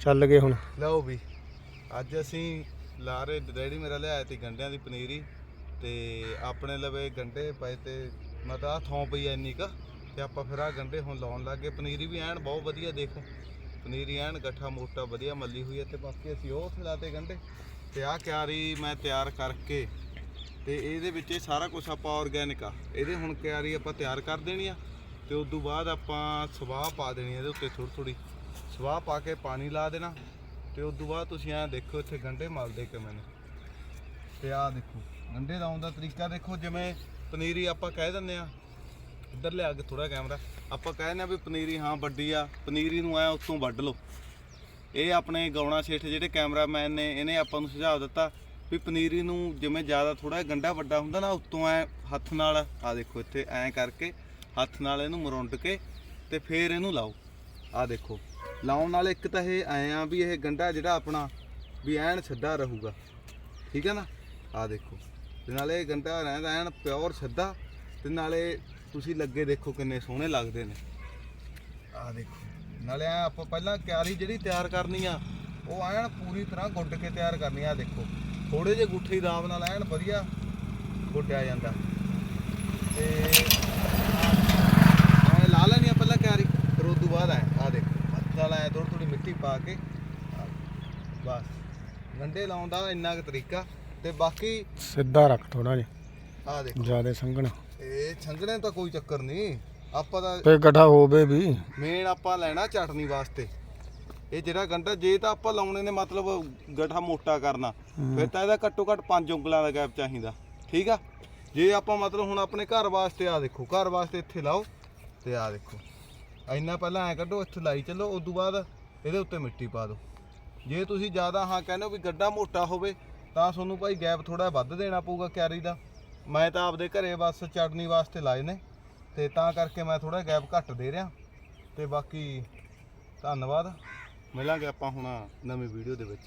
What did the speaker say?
ਚੱਲ ਗਏ ਹੁਣ। ਲਓ ਵੀ, ਅੱਜ ਅਸੀਂ ਲਾਰੇ ਡੈਡੀ ਮੇਰਾ ਲਿਆਇਆ ਤੇ ਗੰਡਿਆਂ ਦੀ ਪਨੀਰੀ ਤੇ ਆਪਣੇ ਲਵੇ ਗੰਡੇ ਪਏ ਤੇ ਮਤਲਬ ਆ ਥੋਂ ਪਈ ਐ ਇੰਨੀ ਕ ਤੇ ਆਪਾਂ ਫਿਰ ਆ ਗੰਡੇ ਹੁਣ ਲਾਉਣ ਲੱਗੇ ਪਨੀਰੀ ਵੀ ਐਨ ਬਹੁਤ ਵਧੀਆ ਦੇਖੋ, ਪਨੀਰੀ ਐਨ ਗੱਠਾ ਮੋਟਾ ਵਧੀਆ ਮੱਲੀ ਹੋਈ ਹੈ ਤੇ ਬਾਕੀ ਅਸੀਂ ਉਹ ਲਾਤੇ ਗੰਡੇ ਤੇ ਆ ਕਿਆਰੀ ਮੈਂ ਤਿਆਰ ਕਰਕੇ ਤੇ ਇਹਦੇ ਵਿੱਚ ਇਹ ਸਾਰਾ ਕੁਝ ਆਪਾਂ ਆਰਗੈਨਿਕ ਆ। ਇਹਦੇ ਹੁਣ ਕਿਆਰੀ ਆਪਾਂ ਤਿਆਰ ਕਰ ਦੇਣੀ ਆ ਤੇ ਉਸ ਤੋਂ ਬਾਅਦ ਆਪਾਂ ਸਵਾਹ ਪਾ ਦੇਣੀ ਇਹਦੇ ਉੱਤੇ ਥੋੜੀ ਥੋੜੀ ਸਵਾਹ ਪਾ ਕੇ ਪਾਣੀ ਲਾ ਦੇਣਾ ਤੇ ਉਸ ਤੋਂ ਬਾਅਦ ਤੁਸੀਂ ਐਂ ਦੇਖੋ ਇੱਥੇ ਗੰਡੇ ਮਲਦੇ ਕਿਵੇਂ ਨੇ ਤੇ ਆਹ ਦੇਖੋ ਗੰਡੇ ਲਾਉਣ ਦਾ ਤਰੀਕਾ ਦੇਖੋ, ਜਿਵੇਂ ਪਨੀਰੀ ਆਪਾਂ ਕਹਿ ਦਿੰਦੇ ਆ ਇੱਧਰ ਲਿਆ ਕੇ ਥੋੜਾ ਕੈਮਰਾ। ਆਪਾਂ ਕਹਿ ਦਿੰਦੇ ਆ ਵੀ ਪਨੀਰੀ ਹਾਂ ਵੱਡੀ ਆ, ਪਨੀਰੀ ਨੂੰ ਐ ਉੱਤੋਂ ਵੱਢ ਲਓ। ਇਹ ਆਪਣੇ ਗਾਉਣਾ ਸੇਠ ਜਿਹੜੇ ਕੈਮਰਾਮੈਨ ਨੇ, ਇਹਨੇ ਆਪਾਂ ਨੂੰ ਸੁਝਾਅ ਦਿੱਤਾ ਵੀ ਪਨੀਰੀ ਨੂੰ ਜਿਵੇਂ ਜ਼ਿਆਦਾ ਥੋੜਾ ਗੰਡਾ ਵੱਡਾ ਹੁੰਦਾ ਨਾ, ਉੱਤੋਂ ਐ ਹੱਥ ਨਾਲ ਆ ਦੇਖੋ ਇੱਥੇ ਐ ਕਰਕੇ ਹੱਥ ਨਾਲ ਇਹਨੂੰ ਮਰੁੰਡ ਕੇ ਤੇ ਫੇਰ ਇਹਨੂੰ ਲਾਓ। ਆ ਦੇਖੋ। ਲਾਉਣ ਨਾਲ ਇੱਕ ਤਾਂ ਇਹ ਐ ਆ ਵੀ ਇਹ ਗੰਡਾ ਜਿਹੜਾ ਆਪਣਾ ਵੀ ਐਨ ਛੱਡਾ ਰਹੂਗਾ। ਠੀਕ ਹੈ ਨਾ? ਆ ਦੇਖੋ। ਤੇ ਨਾਲੇ ਇਹ ਗੰਡਾ ਰਹਿੰਦਾ ਐਨ ਪਿਓਰ ਛੱਡਾ ਤੇ ਨਾਲੇ ਤੁਸੀਂ ਲੱਗੇ ਦੇਖੋ ਕਿੰਨੇ ਸੋਹਣੇ ਲੱਗਦੇ ਨੇ। ਆ ਦੇਖੋ। ਨਾਲੇ ਐਂ ਆਪਾਂ ਪਹਿਲਾਂ ਕਿਆਰੀ ਜਿਹੜੀ ਤਿਆਰ ਕਰਨੀ ਆ, ਉਹ ਐਨ ਪੂਰੀ ਤਰ੍ਹਾਂ ਗੁੱਡ ਕੇ ਤਿਆਰ ਕਰਨੀ ਆ, ਆਹ ਦੇਖੋ। ਥੋੜੇ ਜਿਹੇ ਗੁੱਠੇ ਦਾਬ ਨਾਲ ਐਨ ਵਧੀਆ ਗੁੱਡਿਆ ਜਾਂਦਾ। ਤੇ ਐ ਲਾ ਲੈਣੀ ਆ ਪਹਿਲਾਂ ਕਿਆਰੀ ਫਿਰ ਉਸ ਤੋਂ ਬਾਅਦ ਐ ਆ ਦੇਖੋ ਹੱਥ ਨਾਲ ਐ ਥੋੜੀ ਪਾ ਕੇ। ਬਸ। ਗੰਡੇ ਲਾਉਣ ਦਾ ਇੰਨਾ ਕੁ ਤਰੀਕਾ। ਤੇ ਬਾਕੀ ਸਿੱਧਾ ਰੱਖ ਥੋੜਾ ਜਿਹਾ ਆ ਦੇਖੋ। ਜਿਆਦੇ ਸੰਘਣਾ। ਇਹ ਛੰਗਣੇ ਤਾਂ ਕੋਈ ਚੱਕਰ ਨਹੀਂ। ਆਪਾਂ ਤਾਂ ਤੇ ਗੱਠਾ ਹੋਵੇ ਵੀ। ਮੇਨ ਆਪਾਂ ਲੈਣਾ ਚਟਨੀ ਵਾਸਤੇ। ਇਹ ਜਿਹੜਾ ਗੰਡਾ ਜੇ ਤਾਂ ਆਪਾਂ ਲਾਉਣੇ ਨੇ ਮਤਲਬ ਗਠਾ ਮੋਟਾ ਕਰਨਾ ਫਿਰ ਤਾਂ ਇਹਦਾ ਘੱਟੋ ਘੱਟ 5 ਉਂਗਲਾਂ ਦਾ ਗੈਪ ਚਾਹੀਦਾ। ਠੀਕ ਆ? ਜੇ ਆਪਾਂ ਮਤਲਬ ਹੁਣ ਆਪਣੇ ਘਰ ਵਾਸਤੇ ਆ ਦੇਖੋ ਘਰ ਵਾਸਤੇ ਇੱਥੇ ਲਾਓ। ਤੇ ਆ ਦੇਖੋ। ਇੰਨਾ ਪਹਿਲਾਂ ਐ ਕੱਢੋ ਇੱਥੇ ਲਾਈ ਚੱਲੋ। ਉਸ ਤੋਂ ਬਾਅਦ ਇਹਦੇ ਉੱਤੇ ਮਿੱਟੀ ਪਾ ਦਿਓ। ਜੇ ਤੁਸੀਂ ਜ਼ਿਆਦਾ ਹਾਂ ਕਹਿੰਦੇ ਹੋ ਵੀ ਗੱਡਾ ਮੋਟਾ ਹੋਵੇ, ਤਾਂ ਤੁਹਾਨੂੰ ਭਾਈ ਗੈਪ ਥੋੜਾ ਵੱਧ ਦੇਣਾ ਪਊਗਾ ਕਿਆਰੀ ਦਾ। ਮੈਂ ਤਾਂ ਆਪਦੇ ਘਰੇ ਬਸ ਚਟਨੀ ਵਾਸਤੇ ਲਾਏ ਨੇ, ਤੇ ਤਾਂ ਕਰਕੇ ਮੈਂ ਥੋੜਾ ਗੈਪ ਘੱਟ ਦੇ ਰਿਹਾ। ਤੇ ਬਾਕੀ ਧੰਨਵਾਦ। ਮਿਲਾਂਗੇ ਆਪਾਂ ਹੁਣ ਨਵੀਂ ਵੀਡੀਓ ਦੇ ਵਿੱਚ।